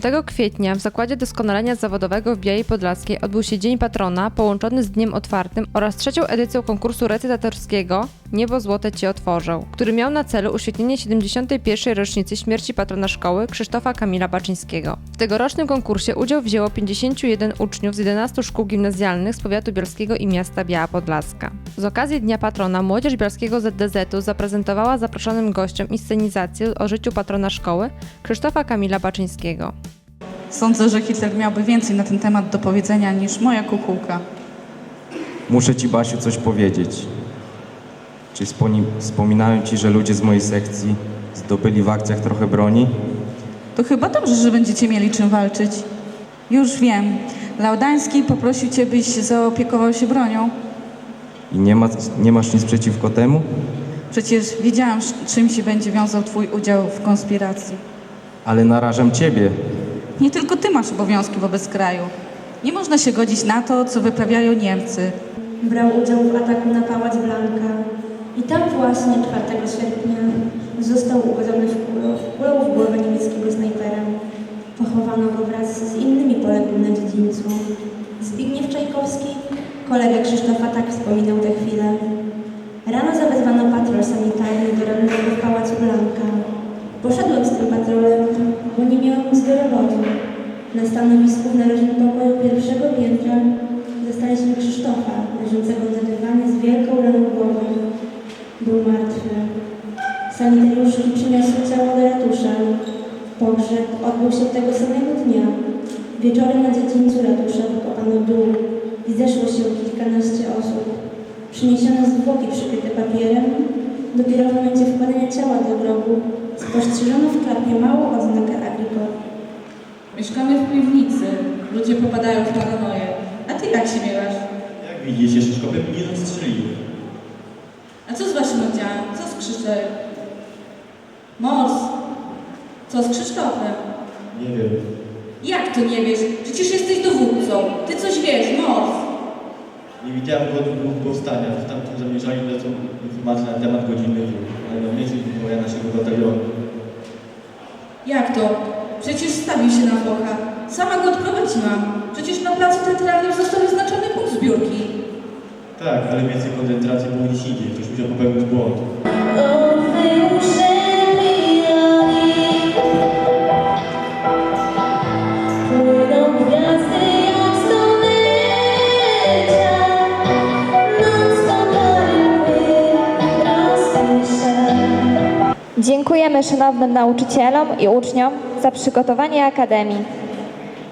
10 kwietnia w Zakładzie Doskonalenia Zawodowego w Białej Podlaskiej odbył się Dzień Patrona połączony z Dniem Otwartym oraz trzecią edycją konkursu recytatorskiego Niebo Złote Ci Otworzą, który miał na celu uświetnienie 71. rocznicy śmierci patrona szkoły Krzysztofa Kamila Baczyńskiego. W tegorocznym konkursie udział wzięło 51 uczniów z 11 szkół gimnazjalnych z powiatu bielskiego i miasta Biała Podlaska. Z okazji Dnia Patrona młodzież bielskiego ZDZ-u zaprezentowała zaproszonym gościom inscenizację o życiu patrona szkoły Krzysztofa Kamila Baczyńskiego. Sądzę, że Hitler miałby więcej na ten temat do powiedzenia niż moja kukułka. Muszę ci, Basiu, coś powiedzieć. Czy wspominałem ci, że ludzie z mojej sekcji zdobyli w akcjach trochę broni? To chyba dobrze, że będziecie mieli czym walczyć. Już wiem. Laudański poprosił cię, byś zaopiekował się bronią. I nie, ma, nie masz nic przeciwko temu? Przecież wiedziałam, czym się będzie wiązał twój udział w konspiracji. Ale narażam ciebie. Nie tylko ty masz obowiązki wobec kraju. Nie można się godzić na to, co wyprawiają Niemcy. Brał udział w ataku na Pałac Blanka i tam właśnie 4 sierpnia został ugodzony w kulę, w głowę niemieckiego snajpera. Pochowano go wraz z innymi poległymi na dziedzińcu. Zbigniew Czajkowski, kolega Krzysztofa, tak wspominał tę chwilę. Rano zawezwano patrol sanitarny do rannego w Pałacu Blanka. Poszedłem z tym patrolem, bo nie miałem nic do roboty. Na stanowisku w należnym pokoju pierwszego piętra zastaliśmy Krzysztofa, leżącego na dywanie z wielką raną głową. Był martwy. Sanitariusze przyniosły ciało do ratusza. Pogrzeb odbył się tego samego dnia. Wieczorem na dziedzińcu ratusza wykopano dół i zeszło się kilkanaście osób. Przyniesiono zwłoki przykryte papierem. Dopiero w momencie wkładania ciała do grobu spostrzeżono w klapie małą oznakę agrikol. Mieszkamy w piwnicy. Ludzie popadają w paranoję. A ty jak się miewasz? Jak widzisz, jeszcze szkoły mnie nie zastrzelili. A co z waszym oddziałem? Co z Krzysztofem? Mors, co z Krzysztofem? Nie wiem. Jak to nie wiesz? Przecież jesteś dowódcą. Ty coś wiesz, Mors. Nie widziałem go od dwóch powstania. Tam zamierzali lecą informacje na temat godzinnych dróg. Naszego batalionu. Jak to? Przecież stawił się na focha. Sama go odprowadziłam. Przecież na placu teatralnym został wyznaczony punkt zbiórki. Tak, ale więcej koncentracji było niż indziej. Ktoś musiał popełnić błąd. Dziękujemy szanownym nauczycielom i uczniom za przygotowanie Akademii.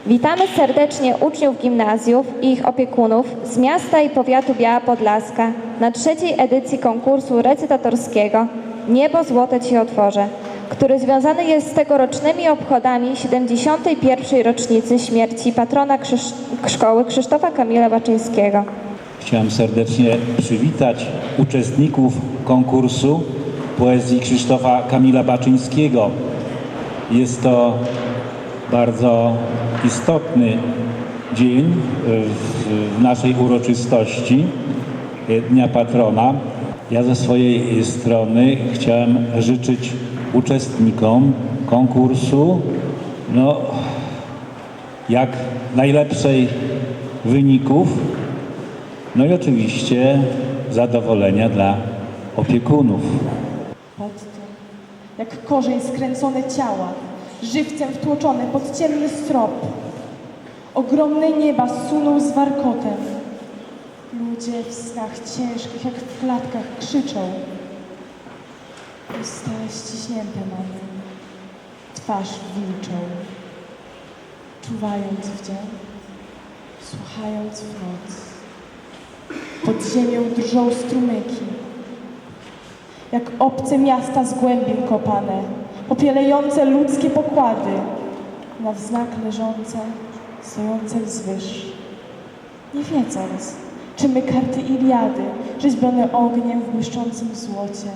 Witamy serdecznie uczniów gimnazjów i ich opiekunów z miasta i powiatu Biała Podlaska na trzeciej edycji konkursu recytatorskiego Niebo Złote Ci Otworzę, który związany jest z tegorocznymi obchodami 71. rocznicy śmierci patrona Krzysz- szkoły Krzysztofa Kamila Baczyńskiego. Chciałem serdecznie przywitać uczestników konkursu poezji Krzysztofa Kamila Baczyńskiego. Jest to bardzo istotny dzień w, naszej uroczystości Dnia Patrona. Ja ze swojej strony chciałem życzyć uczestnikom konkursu no, jak najlepszej wyników, no i oczywiście zadowolenia dla opiekunów. Jak korzeń skręcone ciała, żywcem wtłoczone pod ciemny strop. Ogromne nieba sunął z warkotem. Ludzie w snach ciężkich, jak w klatkach, krzyczą. Usta ściśnięte mają, twarz wilczą. Czuwając w dzień, słuchając w noc. Pod ziemią drżą strumyki, jak obce miasta z głębin kopane, popielające ludzkie pokłady, na wznak leżące, stojące wzwyż. Nie wiedząc, czy my karty Iliady, rzeźbione ogniem w błyszczącym złocie,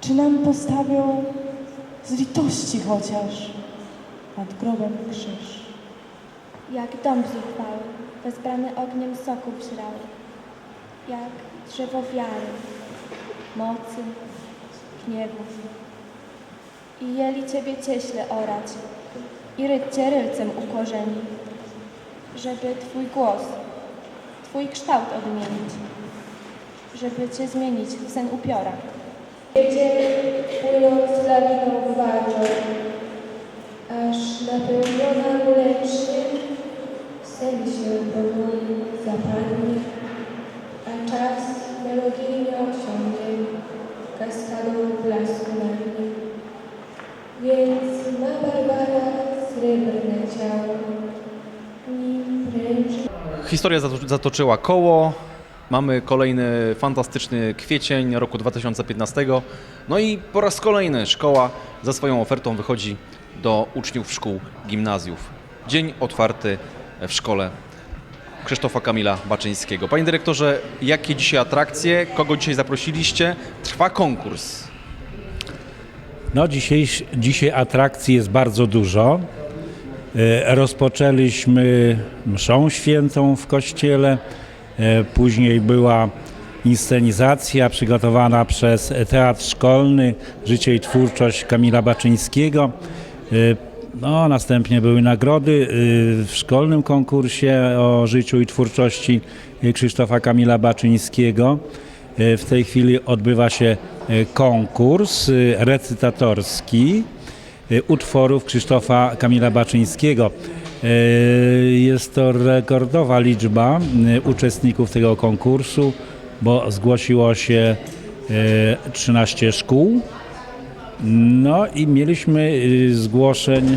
czy nam postawią z litości chociaż nad grobem krzyż. Jak dom zuchwały, wezbrany ogniem soków żrał, jak drzewo wiary, mocy, gniewu. I jeli Ciebie cieśle orać, i rycie rylcem ukorzeni, żeby Twój głos, Twój kształt odmienić, żeby Cię zmienić w sen upiora. Historia zato- zatoczyła koło. Mamy kolejny fantastyczny kwiecień roku 2015. No i po raz kolejny szkoła ze swoją ofertą wychodzi do uczniów szkół gimnazjów. Dzień otwarty w szkole Krzysztofa Kamila Baczyńskiego. Panie dyrektorze, jakie dzisiaj atrakcje? Kogo dzisiaj zaprosiliście? Trwa konkurs. No dzisiaj, dzisiaj atrakcji jest bardzo dużo. E, Rozpoczęliśmy mszą świętą w kościele, e, później była inscenizacja przygotowana przez Teatr Szkolny Życie i Twórczość Kamila Baczyńskiego. E, No, następnie były nagrody w szkolnym konkursie o życiu i twórczości Krzysztofa Kamila Baczyńskiego. W tej chwili odbywa się konkurs recytatorski utworów Krzysztofa Kamila Baczyńskiego. E, Jest to rekordowa liczba e, uczestników tego konkursu, bo zgłosiło się e, 13 szkół. No i mieliśmy y, zgłoszeń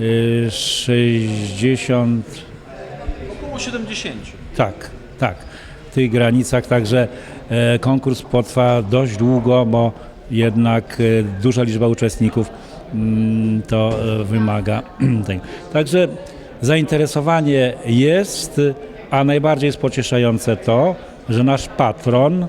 y, 60 Około 70. tak, tak. W tych granicach także e, konkurs potrwa dość długo, bo jednak e, duża liczba uczestników to e, wymaga tego. Także zainteresowanie jest, a najbardziej jest pocieszające to, że nasz patron e,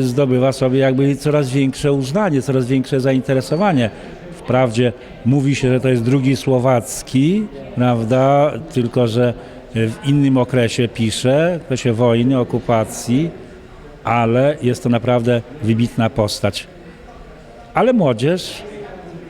zdobywa sobie jakby coraz większe uznanie, coraz większe zainteresowanie. Wprawdzie mówi się, że to jest drugi słowacki, prawda, tylko że w innym okresie pisze, w okresie wojny, okupacji, ale jest to naprawdę wybitna postać. Ale młodzież,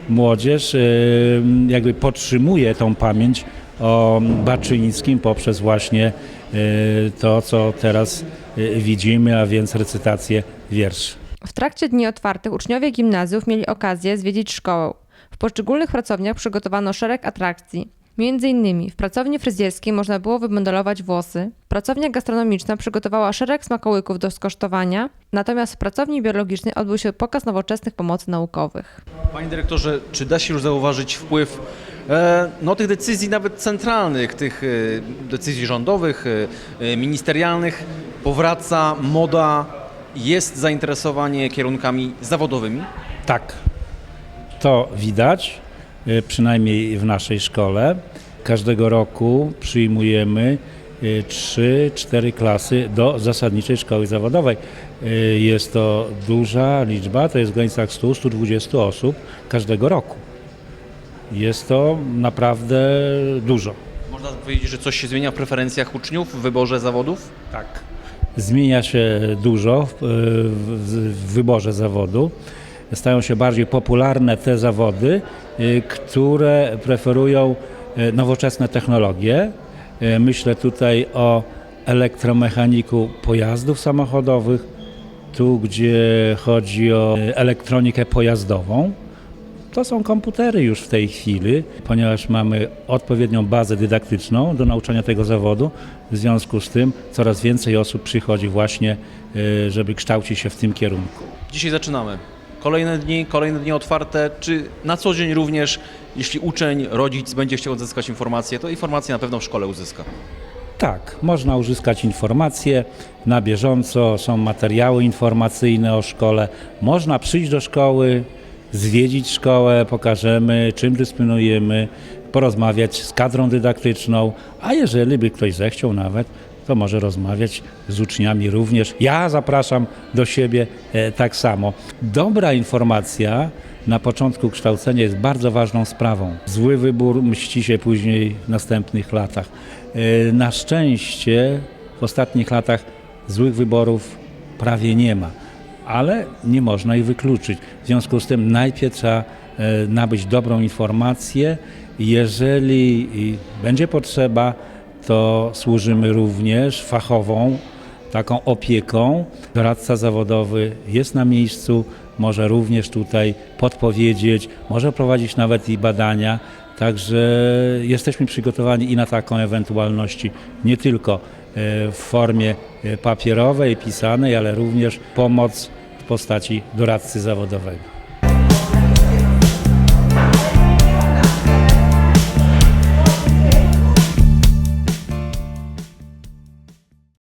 młodzież y, jakby podtrzymuje tą pamięć o Baczyńskim poprzez właśnie y, to, co teraz y, widzimy, a więc recytację wierszy. W trakcie dni otwartych uczniowie gimnazjów mieli okazję zwiedzić szkołę. W poszczególnych pracowniach przygotowano szereg atrakcji. Między innymi w pracowni fryzjerskiej można było wymodelować włosy, pracownia gastronomiczna przygotowała szereg smakołyków do skosztowania, natomiast w pracowni biologicznej odbył się pokaz nowoczesnych pomocy naukowych. Panie dyrektorze, czy da się już zauważyć wpływ e, no, tych decyzji nawet centralnych, tych e, decyzji rządowych, e, ministerialnych? Powraca moda, jest zainteresowanie kierunkami zawodowymi? Tak, to widać, przynajmniej w naszej szkole. Każdego roku przyjmujemy 3-4 klasy do zasadniczej szkoły zawodowej. Y, Jest to duża liczba, to jest w granicach 100-120 osób każdego roku. Jest to naprawdę dużo. Można powiedzieć, że coś się zmienia w preferencjach uczniów w wyborze zawodów? Tak. Zmienia się dużo w, w, w wyborze zawodu. Stają się bardziej popularne te zawody, y, które preferują y, nowoczesne technologie. Y, Myślę tutaj o elektromechaniku pojazdów samochodowych, tu gdzie chodzi o elektronikę pojazdową. To są komputery już w tej chwili, ponieważ mamy odpowiednią bazę dydaktyczną do nauczania tego zawodu. W związku z tym coraz więcej osób przychodzi właśnie, żeby kształcić się w tym kierunku. Dzisiaj zaczynamy. Kolejne dni, kolejne dni otwarte. Czy na co dzień również, jeśli uczeń, rodzic będzie chciał uzyskać informacje, to informacje na pewno w szkole uzyska. Tak, można uzyskać informacje na bieżąco, są materiały informacyjne o szkole. Można przyjść do szkoły, zwiedzić szkołę, pokażemy czym dysponujemy, porozmawiać z kadrą dydaktyczną, a jeżeli by ktoś zechciał nawet, to może rozmawiać z uczniami również. Ja zapraszam do siebie e, tak samo. Dobra informacja na początku kształcenia jest bardzo ważną sprawą. Zły wybór mści się później w następnych latach. E, Na szczęście w ostatnich latach złych wyborów prawie nie ma, ale nie można ich wykluczyć. W związku z tym najpierw trzeba e, nabyć dobrą informację. Jeżeli będzie potrzeba, to służymy również fachową taką opieką. Doradca zawodowy jest na miejscu, może również tutaj podpowiedzieć, może prowadzić nawet i badania. Także jesteśmy przygotowani i na taką ewentualności, nie tylko e, w formie e, papierowej, pisanej, ale również pomoc w postaci doradcy zawodowego.